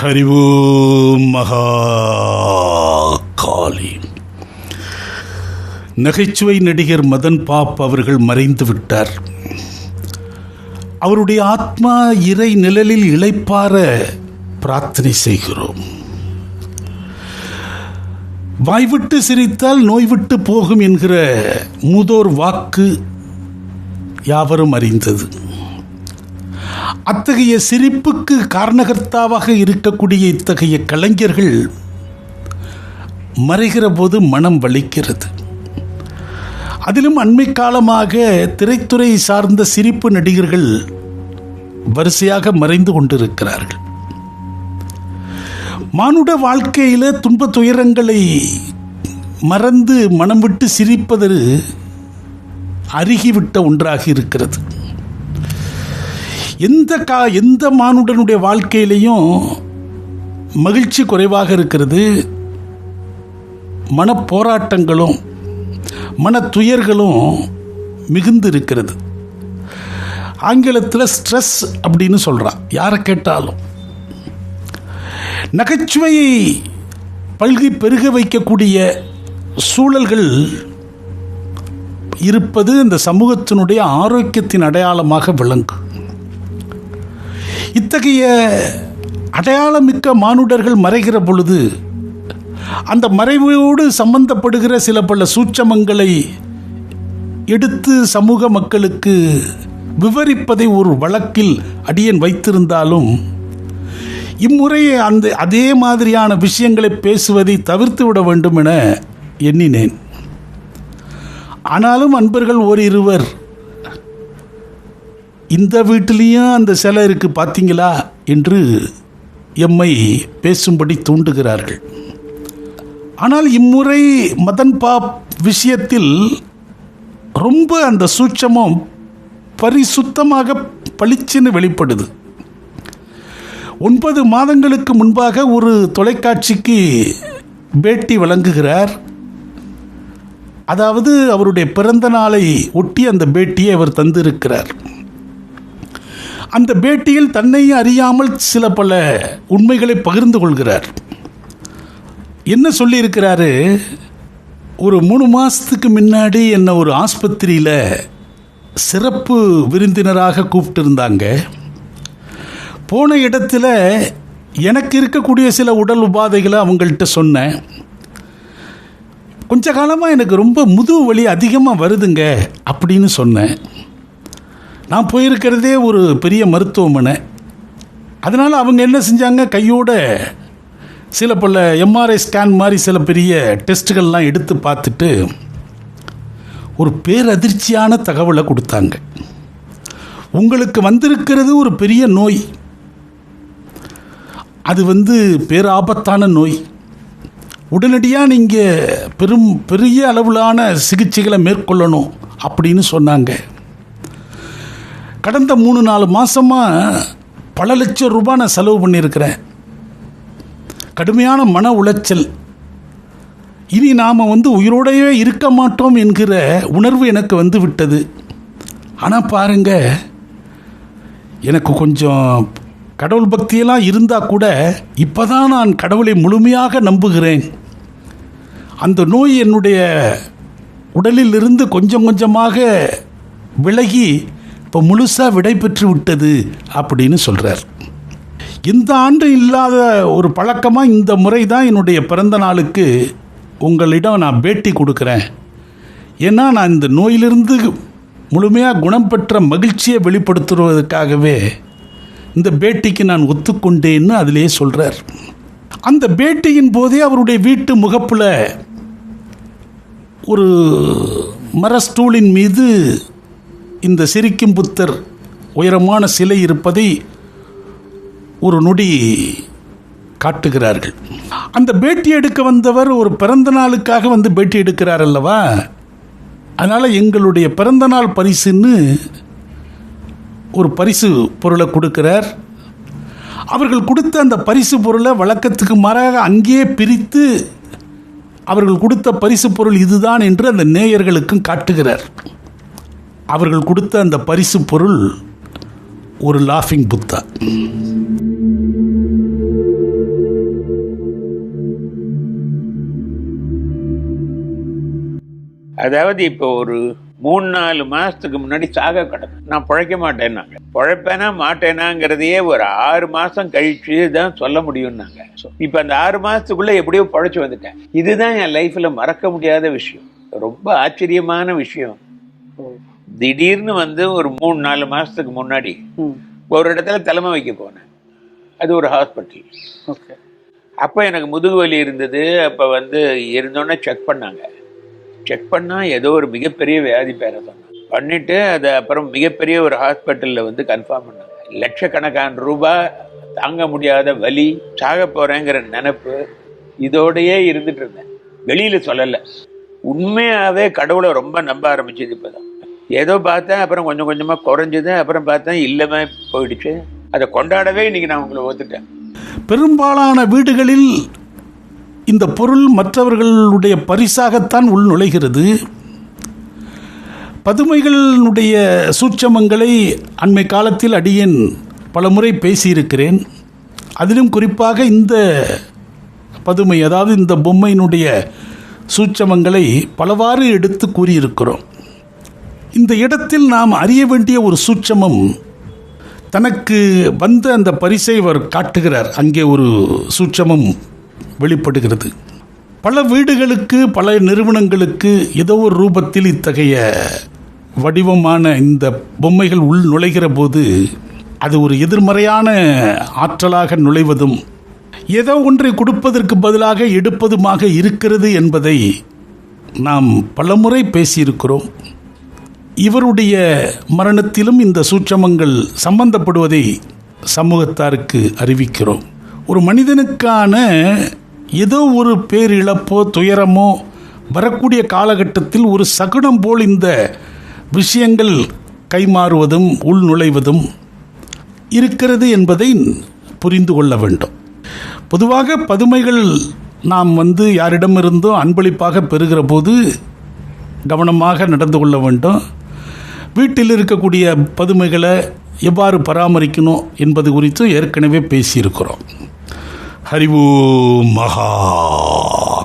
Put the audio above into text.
ஹரிவு மகா காளி நகைச்சுவை நடிகர் மதன் பாப் அவர்கள் மறைந்து விட்டார். அவருடைய ஆத்மா இறை நிழலில் இழைப்பார பிரார்த்தனை செய்கிறோம். வாய்விட்டு சிரித்தால் நோய்விட்டு போகும் என்கிற மூதோர் வாக்கு யாவரும் அறிந்தது. அத்தகைய சிரிப்புக்கு காரணகர்த்தாவாக இருக்கக்கூடிய இத்தகைய கலைஞர்கள் மறைகிற போது மனம் வலிக்கிறது. அதிலும் அண்மை காலமாக திரைத்துறை சார்ந்த சிரிப்பு நடிகர்கள் வரிசையாக மறைந்து கொண்டிருக்கிறார்கள். மானுட வாழ்க்கையில் துன்ப துயரங்களை மறந்து மனம் விட்டு சிரிப்பது அருகிவிட்ட ஒன்றாக இருக்கிறது. எந்த கா எந்த மானுடனுடைய வாழ்க்கையிலையும் மகிழ்ச்சி குறைவாக இருக்கிறது. மன போராட்டங்களும் மன துயர்களும் மிகுந்து இருக்கிறது. ஆங்கிலத்தில் ஸ்ட்ரெஸ் அப்படின்னு சொல்கிறான் யாரை கேட்டாலும். நகைச்சுவையை பல்கி பெருக வைக்கக்கூடிய சூழல்கள் இருப்பது இந்த சமூகத்தினுடைய ஆரோக்கியத்தின் அடையாளமாக விளங்கும். இத்தகைய அடையாளமிக்க மானுடர்கள் மறைகிற பொழுது அந்த மறைவோடு சம்பந்தப்படுகிற சில பல சூட்சமங்களை எடுத்து சமூக மக்களுக்கு விவரிப்பதை ஒரு வழக்கில் அடியன் வைத்திருந்தாலும் இம்முறையே அந்த அதே மாதிரியான விஷயங்களை பேசுவதை தவிர்த்து விட வேண்டும் என எண்ணினேன். ஆனாலும் அன்பர்கள் ஓரிருவர் இந்த வீட்டிலையும் அந்த சிலை இருக்குது பார்த்தீங்களா என்று எம்மை பேசும்படி தூண்டுகிறார்கள். ஆனால் இம்முறை மதன் பாப் விஷயத்தில் ரொம்ப அந்த சூட்சமம் பரிசுத்தமாக பளிச்சுன்னு வெளிப்படுது. ஒன்பது மாதங்களுக்கு முன்பாக ஒரு தொலைக்காட்சிக்கு பேட்டி வழங்குகிறார். அதாவது அவருடைய பிறந்த நாளை ஒட்டி அந்த பேட்டியை அவர் தந்திருக்கிறார். அந்த பேட்டியில் தன்னையும் அறியாமல் சில பல உண்மைகளை பகிர்ந்து கொள்கிறார். என்ன சொல்லியிருக்கிறாரு? ஒரு மூணு மாதத்துக்கு முன்னாடி என்னை ஒரு ஆஸ்பத்திரியில் சிறப்பு விருந்தினராக கூப்பிட்டு இருந்தாங்க போன இடத்துல எனக்கு இருக்கக்கூடிய சில உடல் உபாதைகளை அவங்கள்ட்ட சொன்னேன். கொஞ்ச காலமாக எனக்கு ரொம்ப முதுகு வலி அதிகமாக வருதுங்க அப்படின்னு சொன்னேன். நான் போயிருக்கிறதே ஒரு பெரிய மருத்துவமனை. அதனால் அவங்க என்ன செஞ்சாங்க? கையோட சில பல எம்ஆர்ஐ ஸ்கேன் மாதிரி சில பெரிய டெஸ்ட்டுகள்லாம் எடுத்து பார்த்துட்டு ஒரு பேரதிர்ச்சியான தகவலை கொடுத்தாங்க. உங்களுக்கு வந்திருக்கிறது ஒரு பெரிய நோய். அது வந்து பேராபத்தான நோய். உடனடியாக நீங்கள் பெரும் பெரிய அளவிலான சிகிச்சைகளை மேற்கொள்ளணும் அப்படின்னு சொன்னாங்க. கடந்த மூணு நாலு மாதமாக பல லட்சம் ரூபாய் நான் செலவு பண்ணியிருக்கிறேன். கடுமையான மன உளைச்சல். இனி நாம் வந்து உயிரோடையே இருக்க மாட்டோம் என்கிற உணர்வு எனக்கு வந்து விட்டது ஆனால் பாருங்க எனக்கு கொஞ்சம் கடவுள் பக்தியெல்லாம் இருந்தால் கூட இப்போ தான் நான் கடவுளை முழுமையாக நம்புகிறேன். அந்த நோய் என்னுடைய உடலில் இருந்து கொஞ்சம் கொஞ்சமாக விலகி இப்போ முழுசாக விடை பெற்று விட்டது அப்படின்னு சொல்கிறார் இந்த ஆண்டு இல்லாத ஒரு பழக்கமாக இந்த முறை தான் என்னுடைய பிறந்த நாளுக்கு உங்களிடம் நான் பேட்டி கொடுக்குறேன். ஏன்னா நான் இந்த நோயிலிருந்து முழுமையாக குணம் பெற்ற மகிழ்ச்சியை வெளிப்படுத்துவதற்காகவே இந்த பேட்டிக்கு நான் ஒத்துக்கொண்டேன்னு அதிலேயே சொல்கிறார் அந்த பேட்டியின் போதே அவருடைய வீட்டு முகப்பில் ஒரு மரஸ்டூலின் மீது இந்த சிரிக்கும் புத்தர் உயரமான சிலை இருப்பதை ஒரு நொடி காட்டுகிறார்கள். அந்த பேட்டி எடுக்க வந்தவர் ஒரு பிறந்த நாளுக்காக வந்து பேட்டி எடுக்கிறார் அல்லவா? அதனால் எங்களுடைய பிறந்த நாள் பரிசுன்னு ஒரு பரிசு பொருளை கொடுக்கிறார். அவர்கள் கொடுத்த அந்த பரிசு பொருளை வழக்கத்துக்கு மாறாக அங்கேயே பிரித்து அவர்கள் கொடுத்த பரிசு பொருள் இதுதான் என்று அந்த நேயர்களுக்கும் காட்டுகிறார். அவர்கள் கொடுத்த அந்த பரிசு பொருள் ஒரு லாஃபிங் புத்தா. அதாவது இப்போ ஒரு மூணு நாலு மாதத்துக்கு முன்னாடி சாக கிடக்கும். நான் பிழைக்க மாட்டேன்னாங்க. பிழைப்பேனா மாட்டேனாங்கிறதையே ஒரு ஆறு மாதம் கழிச்சு தான் சொல்ல முடியும்னாங்க. இப்போ அந்த ஆறு மாதத்துக்குள்ளே எப்படியோ பிழைச்சி வந்துட்டேன். இதுதான் என் லைஃப்பில் மறக்க முடியாத விஷயம். ரொம்ப ஆச்சரியமான விஷயம். திடீர்னு வந்து ஒரு மூணு நாலு மாசத்துக்கு முன்னாடி ஒரு இடத்துல தலைமை வைக்க போனேன். அது ஒரு ஹாஸ்பிட்டல் ஓகே. அப்போ எனக்கு முதுகு வலி இருந்தது. அப்போ வந்து இருந்தோன்னே செக் பண்ணாங்க. செக் பண்ணால் ஏதோ ஒரு மிகப்பெரிய வியாதி பேரை சொன்னாங்க. பண்ணிட்டு அதை அப்புறம் மிகப்பெரிய ஒரு ஹாஸ்பிட்டலில் வந்து கன்ஃபார்ம் பண்ணாங்க. லட்சக்கணக்கான ரூபாய் தாங்க முடியாத வலி சாக போகிறேங்கிற நினப்பு இதோடையே இருந்துட்டு இருந்தேன். வெளியில் சொல்லலை. உண்மையாகவே கடவுளை ரொம்ப நம்ப ஆரம்பிச்சது இப்போ தான் ஏதோ பார்த்தேன் அப்புறம் கொஞ்சம் கொஞ்சமாக குறைஞ்சது அப்புறம் பார்த்தேன் இல்லவே போயிடுச்சு. அதை கொண்டாடவே இன்றைக்கி நான் உங்களை ஒத்துட்டேன். பெரும்பாலான வீடுகளில் இந்த பொருள் மற்றவர்களுடைய பரிசாகத்தான் உள் நுழைகிறது. பதுமைகளினுடைய சூட்சமங்களை அண்மை காலத்தில் அடியேன் பலமுறை பேசியிருக்கிறேன். அதிலும் குறிப்பாக இந்த பதுமை அதாவது இந்த பொம்மையினுடைய சூட்சமங்களை பலவாறு எடுத்து கூறியிருக்கிறோம். இந்த இடத்தில் நாம் அறிய வேண்டிய ஒரு சூட்சமம் தனக்கு வந்த அந்த பரிசை அவர் காட்டுகிறார். அங்கே ஒரு சூட்சமம் வெளிப்படுகிறது. பல வீடுகளுக்கு பல நிறுவனங்களுக்கு ஏதோ ஒரு ரூபத்தில் இத்தகைய வடிவமான இந்த பொம்மைகள் உள் நுழைகிற போது அது ஒரு எதிர்மறையான ஆற்றலாக நுழைவதும் ஏதோ ஒன்றை கொடுப்பதற்கு பதிலாக எடுப்பதுமாக இருக்கிறது என்பதை நாம் பலமுறை பேசியிருக்கிறோம். இவருடைய மரணத்திலும் இந்த சூட்சமங்கள் சம்பந்தப்படுவதை சமூகத்தாருக்கு அறிவிக்கிறோம். ஒரு மனிதனுக்கான ஏதோ ஒரு பேரிழப்போ துயரமோ வரக்கூடிய காலகட்டத்தில் ஒரு சகுனம் போல் இந்த விஷயங்கள் கைமாறுவதும் உள் நுழைவதும் இருக்கிறது என்பதை புரிந்து கொள்ள வேண்டும். பொதுவாக பதுமைகள் நாம் வந்து யாரிடமிருந்தோ அன்பளிப்பாக பெறுகிற போது கவனமாக நடந்து கொள்ள வேண்டும். வீட்டில் இருக்கக்கூடிய பதுமைகளை எவ்வாறு பராமரிக்கணும் என்பது குறித்து ஏற்கனவே பேசியிருக்கிறோம். ஹரிவு மகா.